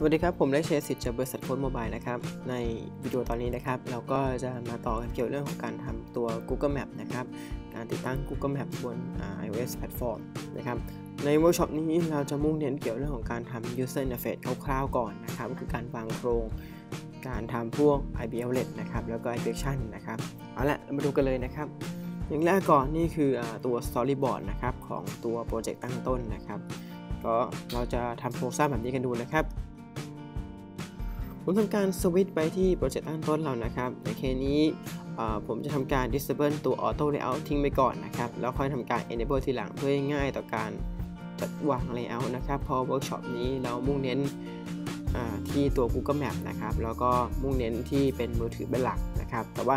สวัสดีครับ ผมได้เชสิทธิ์จากบริษัทโค้ดโมบายนะครับ ในวิดีโอตอนนี้นะครับ เราก็จะมาต่อกันเกี่ยวเรื่องของการทำตัว Google Map นะครับ การติดตั้ง Google Map บน iOS platform นะครับ ในเวิร์กช็อปนี้เราจะมุ่งเน้นเกี่ยวเรื่องของการทำ user interface คร่าวๆก่อนนะครับ คือการวางโครง การทำพวก IP outlet นะครับ แล้วก็ application นะครับ เอาละมาดูกันเลยนะครับ อย่างแรกก่อนนี่คือตัว storyboard นะครับของตัวโปรเจกต์ตั้งต้นนะครับ ก็เราจะทำโครงสร้างแบบนี้กันดูนะครับ ผมทำการสวิตช์ไปที่โปรเจกต์ตั้งต้นเรานะครับในเคสนี้ผมจะทำการ disable ตัว auto layout ทิ้งไปก่อนนะครับ แล้วค่อยทำการ enable ทีหลังเพื่อง่ายต่อการจัดวาง layout นะครับเพราะเวิร์กช็อปนี้เรามุ่งเน้นที่ตัว Google Map นะครับ แล้วก็มุ่งเน้นที่เป็นมือถือเป็นหลักนะครับ แต่ว่า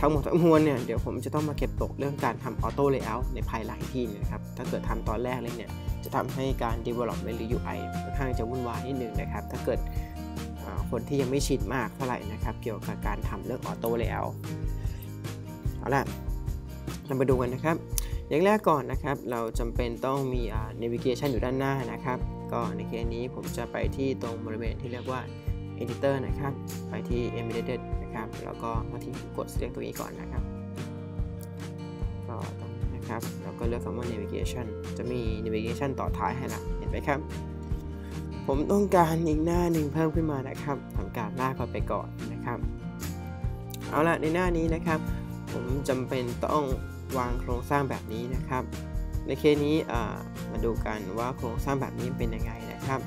ทั้งหมดทั้งมวลเนี่ยเดี๋ยวผมจะต้องมาเก็บตกเรื่องการทำ auto layout ในภายหลังที่นะครับ ถ้าเกิดทำตอนแรกเลยเนี่ย จะทำให้การ development หรือ UI ค่อนข้างจะวุ่นวายนิดนึงนะครับ ถ้าเกิด คนที่ยังไม่ชินมากเท่าไหร่นะครับ เกี่ยวกับการทำเรื่องออโต้แล้วเอาล่ะเรามาดูกันนะครับ อย่างแรกก่อนนะครับ เราจำเป็นต้องมี navigation อยู่ด้านหน้านะครับ ก็ในเคสนี้ผมจะไปที่ตรงบริเวณที่เรียกว่า editor นะครับ ไปที่ embedded นะครับ แล้วก็มาที่กด select ตัวนี้ก่อนนะครับก็ตรงนี้นะครับ แล้วก็เลือกคำว่า navigation จะมี navigation ต่อท้ายให้ละเห็นไหมครับ ผมต้องการอีกหน้าหนึ่งเพิ่มขึ้นมานะครับทำการลากเขาไปก่อนนะครับ เอาละในหน้านี้นะครับ ผมจำเป็นต้องวางโครงสร้างแบบนี้นะครับ ในเคสนี้มาดูกันว่าโครงสร้างแบบนี้เป็นยังไงนะครับ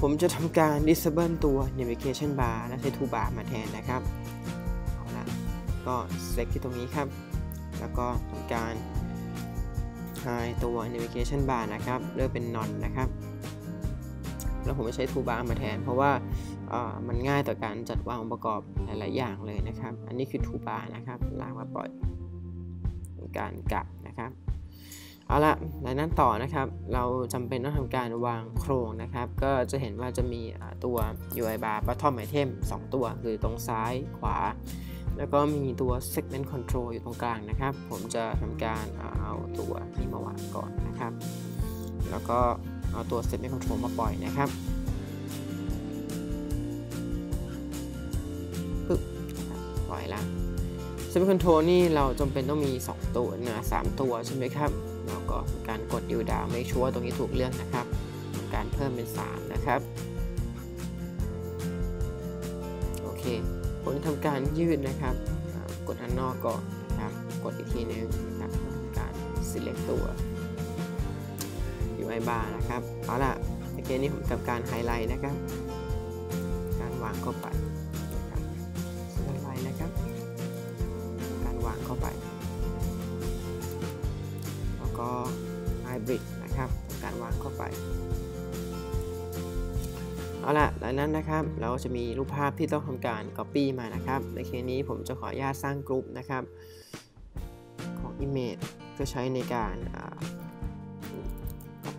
ผมจะทำการ disable ตัว navigation bar และใช้ toolbar มาแทนนะครับเอาละก็ select ที่ตรงนี้ครับ แล้วก็ทำการ hide ตัว navigation bar นะครับ เลือกเป็น none นะครับ แล้วผมไม่ใช้ทูบาร์มาแทน เพราะว่ามันง่ายต่อการจัดวางองค์ประกอบหลาย ๆ อย่างเลยนะครับ อันนี้คือทูบาร์นะครับลากมาปล่อยการกลับนะครับเอาละในนั้นต่อนะครับ เราจำเป็นต้องทำการวางโครงนะครับ ก็จะเห็นว่าจะมีตัว UI bar bottom item 2 ตัว คือตรงซ้ายขวา แล้วก็มีตัว segment control อยู่ตรงกลางนะครับ ผมจะทำการเอาตัวนี้มาวางก่อนนะครับ แล้วก็ เอาตัว Set Main Control มาปล่อยนะครับปึ๊บปล่อยละ Set Main Control นี่เราจำเป็นต้องมี 2 ตัวนะ3ตัวใช่ไหมครับแล้วก็การกดดิวดาวไม่ชัวร์ตรงนี้ถูกเลือกนะครับ การเพิ่มเป็น 3 นะครับโอเคผมทำการยืดนะครับกดอันนอกก่อนนะครับกดอีกทีนึงนะครับทำการ select ตัว ว UI bar นะครับเอาล่ะในเกมนี้ผมกับการไฮไลท์นะครับ การวางเข้าไปนะครับไฮไลท์นะครับ การวางเข้าไป แล้วก็ไฮบริดนะครับการวางเข้าไปเอาละหลังนั้นนะครับ เราจะมีรูปภาพที่ต้องทำการ Copy มานะครับ ในเคสนี้ผมจะขออนุญาตสร้างกลุ่มนะครับ ของ Image เพื่อใช้ในการ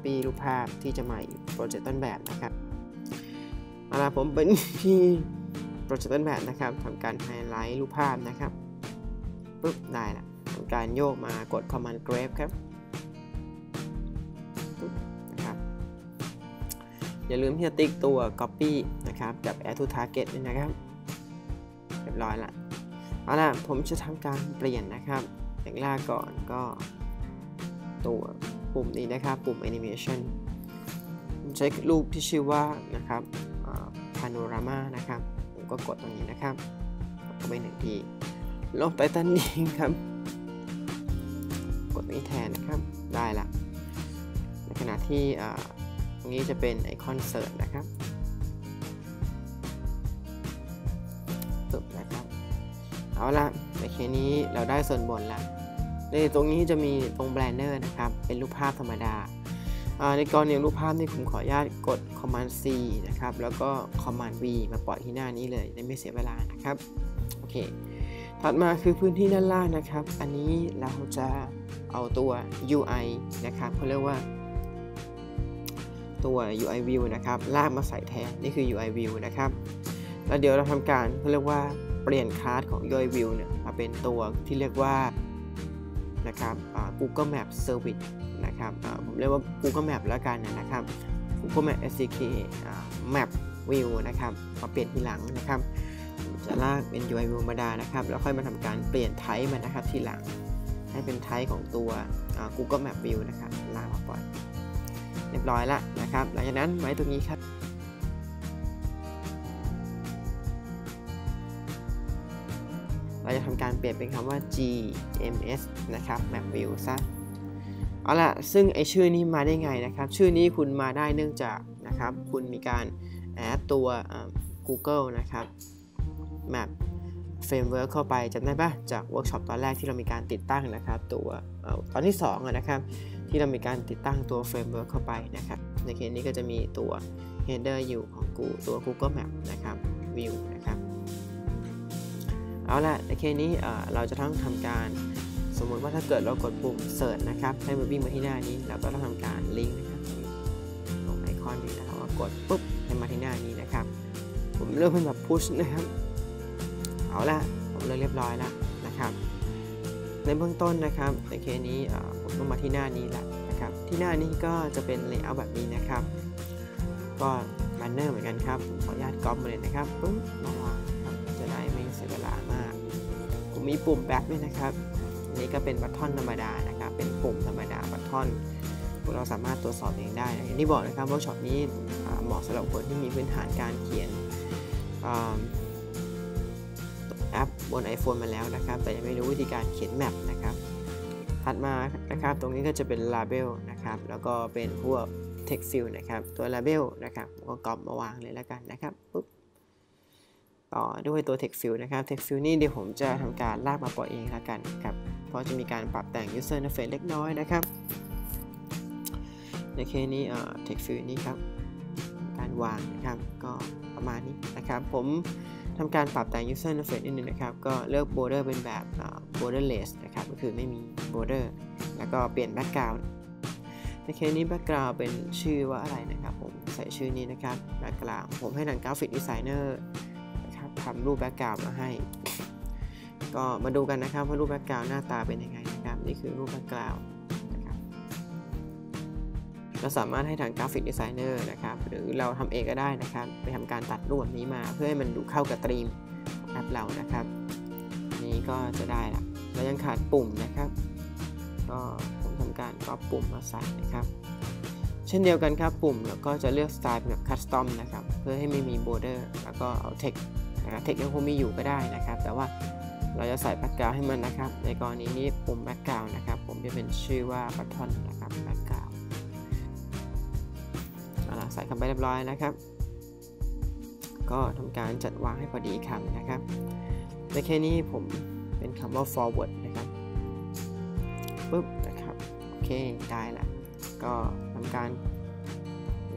ปีรูปภาพที่จะมาอีกโปรเจกต์ต้นแบบนะครับเอาล่ะผมเป็นที่โปรเจกต์ต้นแบบนะครับทำการไฮไลท์รูปภาพนะครับปุ๊บได้ละทำการโยกมากด command grab ครับนะครับ อย่าลืมที่จะติ๊กตัว copy นะครับกับ add to target นี่นะครับเรียบร้อยละเอาล่ะผมจะทำการเปลี่ยนนะครับอย่างแรกก่อนก็ตัว ปุ่มนี้นะครับ ปุ่ม animation ใช้รูปที่ชื่อว่านะครับ panorama นะครับ ผมก็กดตรงนี้นะครับกดไปหนึ่งทีลงไตตันนี้ครับ กดนี้แทนนะครับ ได้ละ ในขณะที่ตรงนี้จะเป็นไอคอนเสิร์ตนะครับปึ๊บนะครับ เอาละในเคนี้เราได้ส่วนบนแล้ว ในตรงนี้จะมีตรงแบรนเนอร์นะครับ เป็นรูปภาพธรรมดา ในกรณีรูปภาพนี่ผมขออนุญาตกด Command C นะครับ แล้วก็ Command V มาปล่อยที่หน้านี้เลยไม่เสียเวลานะครับ โอเค ถัดมาคือพื้นที่ด้านล่างนะครับ อันนี้เราจะเอาตัว UI นะครับเขาเรียกว่าตัว UI view นะครับ ลากมาใส่แทน นี่คือ UI view นะครับ แล้วเดี๋ยวเราทำการเขาเรียกว่าเปลี่ยนคลาสของ UI view เนี่ยมาเป็นตัวที่เรียกว่า นะครับ Google Map Service นะครับผมเรียกว่า Google Map แล้วกันนะครับ Google Map SDK Map View นะครับมาเปลี่ยนทีหลังนะครับ จะลากเป็น UI View ธรรมดานะครับ แล้วค่อยมาทำการเปลี่ยนไทป์มันนะครับทีหลัง ให้เป็นไทป์ของตัว Google Map View นะครับลากมาปล่อย เรียบร้อยละนะครับ หลังจากนั้นไว้ตรงนี้ครับ ทำการเปลี่ยนเป็นคำว่า GMS นะครับ Map View ซะเอาล่ะซึ่งไอชื่อนี้มาได้ไงนะครับ ชื่อนี้คุณมาได้เนื่องจากนะครับ คุณมีการแอดตัว Google นะครับ Map Framework เข้าไปจำได้ปะจากเวิร์กช็อปตอนแรกที่เรามีการติดตั้งนะครับ ตัวตอนที่2นะครับ ที่เรามีการติดตั้งตัว Framework เข้าไปนะครับ ในเคสนี้ก็จะมีตัว header อยู่ของกูตัว Google Map นะครับ View นะครับ เอาละในเคสนี้เราจะต้องทำการสมมติว่าถ้าเกิดเรากดปุ่ม search นะครับ ให้มันวิ่งมาที่หน้านี้ เราก็ต้องทำการลิงก์นะครับตรงไอคอนนี้นะครับว่ากดปุ๊บให้มาที่หน้านี้นะครับ ผมเลือกเป็นแบบ push นะครับ เอาละผมเลือกเรียบร้อยแล้วนะครับ ในเบื้องต้นนะครับในเคสนี้ผมต้องมาที่หน้านี้แหละนะครับ ที่หน้านี้ก็จะเป็น layout แบบนี้นะครับ ก็บันเนอร์เหมือนกันครับผมขออนุญาตก๊อปมาเลยนะครับปุ๊บมาวางครับ มีปุ่ม back ด้วยนะครับนี่ก็เป็นบัตทอนธรรมดานะครับ เป็นปุ่มธรรมดาบัตทอนพวกเราสามารถตรวจสอบเองได้อย่างที่บอกนะครับว่าช็อปนี้เหมาะสำหรับคนที่มีพื้นฐานการเขียนแอปบน iPhone มาแล้วนะครับ แต่ยังไม่รู้วิธีการเขียนแมปนะครับ ถัดมานะครับ ตรงนี้ก็จะเป็น label นะครับ แล้วก็เป็นพวก text field นะครับ ตัว label นะครับ ก็ก๊อปมาวางเลยแล้วกันนะครับปุ๊บ ต่อด้วยตัว text field นะครับ text field นี่เดี๋ยวผมจะทำการลากมาปล่อยเองล้วกันครับ เพราะจะมีการปรับแต่ง user interface เล็กน้อยนะครับ ในเคสนี้ text field นี้ครับ การวางนะครับ ก็ประมาณนี้นะครับ ผมทำการปรับแต่ง user interface นิดนึงนะครับ ก็เลือก border เป็นแบบ borderless นะครับ ก็คือไม่มี border แล้วก็เปลี่ยน background ในเคสนี้ background เป็นชื่อว่าอะไรนะครับ ผมใส่ชื่อนี้นะครับ background ผมให้ทาง graphic designer ทำรูป background มาให้ ก็มาดูกันนะครับว่ารูป background หน้าตาเป็นยังไงนะครับ นี่คือรูป background นะครับเราสามารถให้ทาง graphic designer นะครับ หรือเราทำเองก็ได้นะครับ ไปทำการตัดรูปนี้มาเพื่อให้มันดูเข้ากับธีมแอปเรานะครับ นี้ก็จะได้ละเรายังขาดปุ่มนะครับ ก็ผมทำการก๊อปปุ่มมาใส่นะครับเช่นเดียวกันครับปุ่มแล้วก็จะเลือกสไตล์แบบคัสตอมนะครับ เพื่อให้ไม่มีโบเดอร์แล้วก็เอาเทค เทคยังคงมีอยู่ก็ได้นะครับ แต่ว่าเราจะใส่แบ็กกราวให้มันนะครับ ในกรณีนี้ปุ่มแบ็กกราวนะครับ ผมจะเป็นชื่อว่าบัตทอนนะครับแบ็กกราวใส่เข้าไปเรียบร้อยนะครับ ก็ทำการจัดวางให้พอดีคำนะครับในแค่นี้ผมเป็นคำว่า forward นะครับปุ๊บนะครับ โอเคได้ละก็ทำการ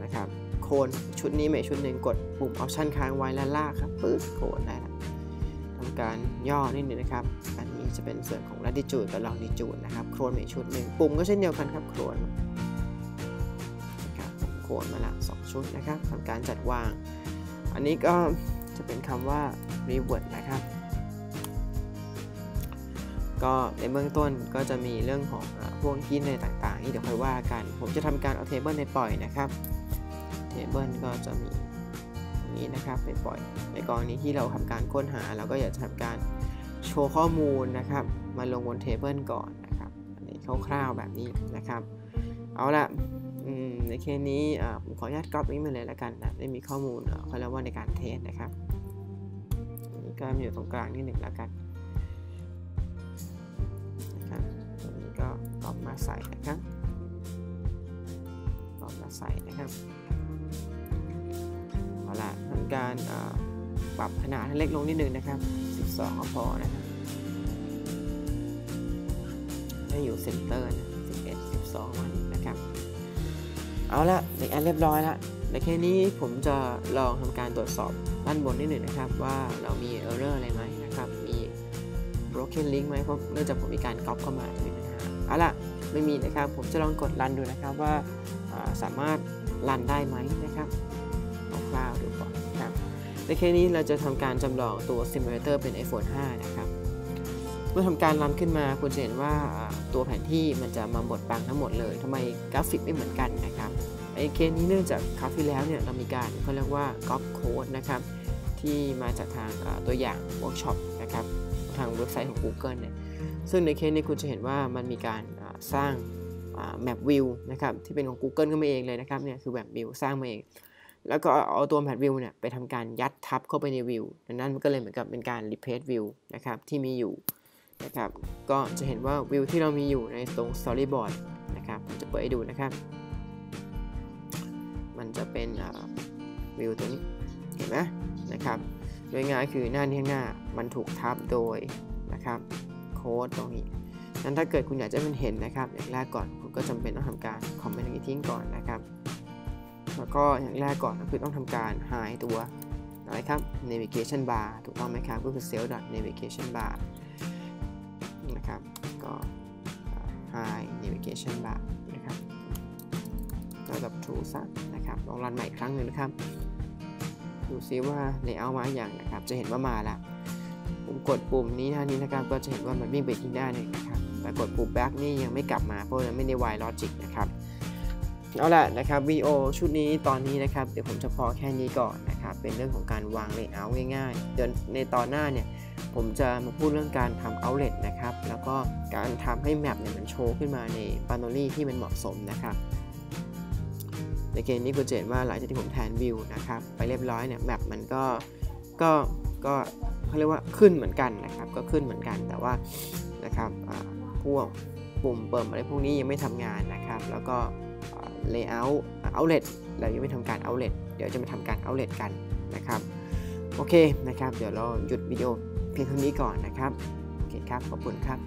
นะครับ โคนชุดนี้ไม่ชุดหนึ่งกดปุ่ม option ค้างไว้แล้วลากครับปึ๊บโคนได้ละทำการย่อนิดนึงนะครับ อันนี้จะเป็นส่วนของ latitude กับ longitude นะครับโครนอีกชุดหนึ่งปุ่มก็เช่นเดียวกันครับโครนนะครับโคนมาละ2ชุดนะครับทำการจัดวาง อันนี้ก็จะเป็นคำว่า reward นะครับก็ในเบื้องต้นก็จะมีเรื่องของพวกกินในต่างๆที่เดี๋ยวค่อยว่ากัน ผมจะทำการเอาเทเบิลในปล่อยนะครับ เทเบิลก็จะมีตรงนี้นะครับไปปล่อยในกรณีที่เราทำการค้นหาเราก็อยากจะทำการโชว์ข้อมูลนะครับ มาลงบนเทเบิลก่อนนะครับอันนี้คร่าวๆแบบนี้นะครับ เอาละในเคสนี้ผมขออนุญาตก๊อปนี้มาเลยแล้วกันนะได้มีข้อมูลเขาเรียกว่าในการเทสนะครับนี่ก็มีอยู่ตรงกลางนิดหนึ่งแล้วกันนะครับตรงนี้ก็ก๊อปมาใส่นะครับก๊อปมาใส่นะครับ ละทำการปรับขนาดให้เล็กลงนิดนึงนะครับ 12 ก็พอนะครับให้อยู่เซนเตอร์นะ11 12วันนะครับ เอาละในแอดเรียบร้อยล้วในแค่นี้ผมจะลองทำการตรวจสอบด้านบนนิดหนึ่งนะครับ ว่าเรามี error อะไรไหมนะครับ มี broken link ไหมเพราะเนื่องจากผมมีการก๊อปเข้ามาจะมีปัญหาเอาละไม่มีนะครับ ผมจะลองกดรันดูนะครับว่าสามารถรันได้ไหมนะครับ ร่าวๆดูก่อนครับในเคสนี้เราจะทำการจำลองตัว simulator เป็น iPhone 5 นะครับ เมื่อทำการรันขึ้นมาคุณจะเห็นว่าตัวแผนที่มันจะมาบดบังทั้งหมดเลยทำไมกราฟิกไม่เหมือนกันนะครับไอเคสนี้เนื่องจากคราวที่แล้วเนี่ยเรามีการเขาเรียกว่าก๊อปโค้ดนะครับที่มาจากทางตัวอย่างเวิร์กช็อปนะครับทางเว็บไซต์ของ Google เนี่ยซึ่งในเคสนี้คุณจะเห็นว่ามันมีการสร้างแมปวิวนะครับที่เป็นของ Google ก็มาเองเลยนะครับเนี่ยคือแมปวิวสร้างมาเอง แล้วก็เอาตัวแมปวิวเนี่ยไปทำการยัดทับเข้าไปในวิวดังนั้นมันก็เลยเหมือนกับเป็นการ replace view นะครับที่มีอยู่นะครับก็จะเห็นว่าวิวที่เรามีอยู่ในตรง storyboard นะครับผมจะเปิดให้ดูนะครับ มันจะเป็นวิวตัวนี้เห็นไหมนะครับโดยง่ายคือหน้านี้หน้ามันถูกทับโดยนะครับโค้ดตรงนี้นั้นถ้าเกิดคุณอยากจะมันเห็นนะครับอย่างแรกก่อนคุณก็จำเป็นต้องทำการคอมเมนต์ทิ้งก่อนนะครับ แล้วก็อย่างแรกก่อนก็คือต้องทำการ hide ตัวอะไรครับ navigation bar ถูกต้องไหมครับ ก็คือ cell navigation bar นะครับ ก็ hide navigation bar นะครับแล้วกับ true ซะนะครับ ลองรันใหม่อีกครั้งหนึ่งนะครับ ดูซิว่า layout มาอย่างนะครับ จะเห็นว่ามาล้วผมกดปุ่มนี้ท่านี้นะครับ ก็จะเห็นว่ามันวิ่งไปที่หน้าหนึ่งนะครับ แต่กดปุ่ม back นี่ยังไม่กลับมา เพราะมันไม่ได้ while logic นะครับ เอาละนะครับวีโอชุดนี้ตอนนี้นะครับเดี๋ยวผมจะพอแค่นี้ก่อนนะครับเป็นเรื่องของการวาง layout ง่ายๆเดี๋ยวในตอนหน้าเนี่ยผมจะมาพูดเรื่องการทำ outlet นะครับแล้วก็การทำให้แมปเนี่ยมันโชว์ขึ้นมาใน b a n o l y ที่มันเหมาะสมนะครับในเกมนี้คุณเจนว่าหลังจากที่ผมแทนวิวนะครับไปเรียบร้อยเนี่ยแมปมันก็ก็ก็เขาเรียกว่าขึ้นเหมือนกันนะครับก็ขึ้นเหมือนกันแต่ว่านะครับพวกปุ่มเปิดอะไรพวกนี้ยังไม่ทำงานนะครับ แล้วก็ layout outlet เรายังไม่ทำการ outlet เดี๋ยวจะมาทำการ outlet กันนะครับ โอเคนะครับ เดี๋ยวเราหยุดวิดีโอเพียงเท่านี้ก่อนนะครับ โอเคครับ ขอบคุณครับ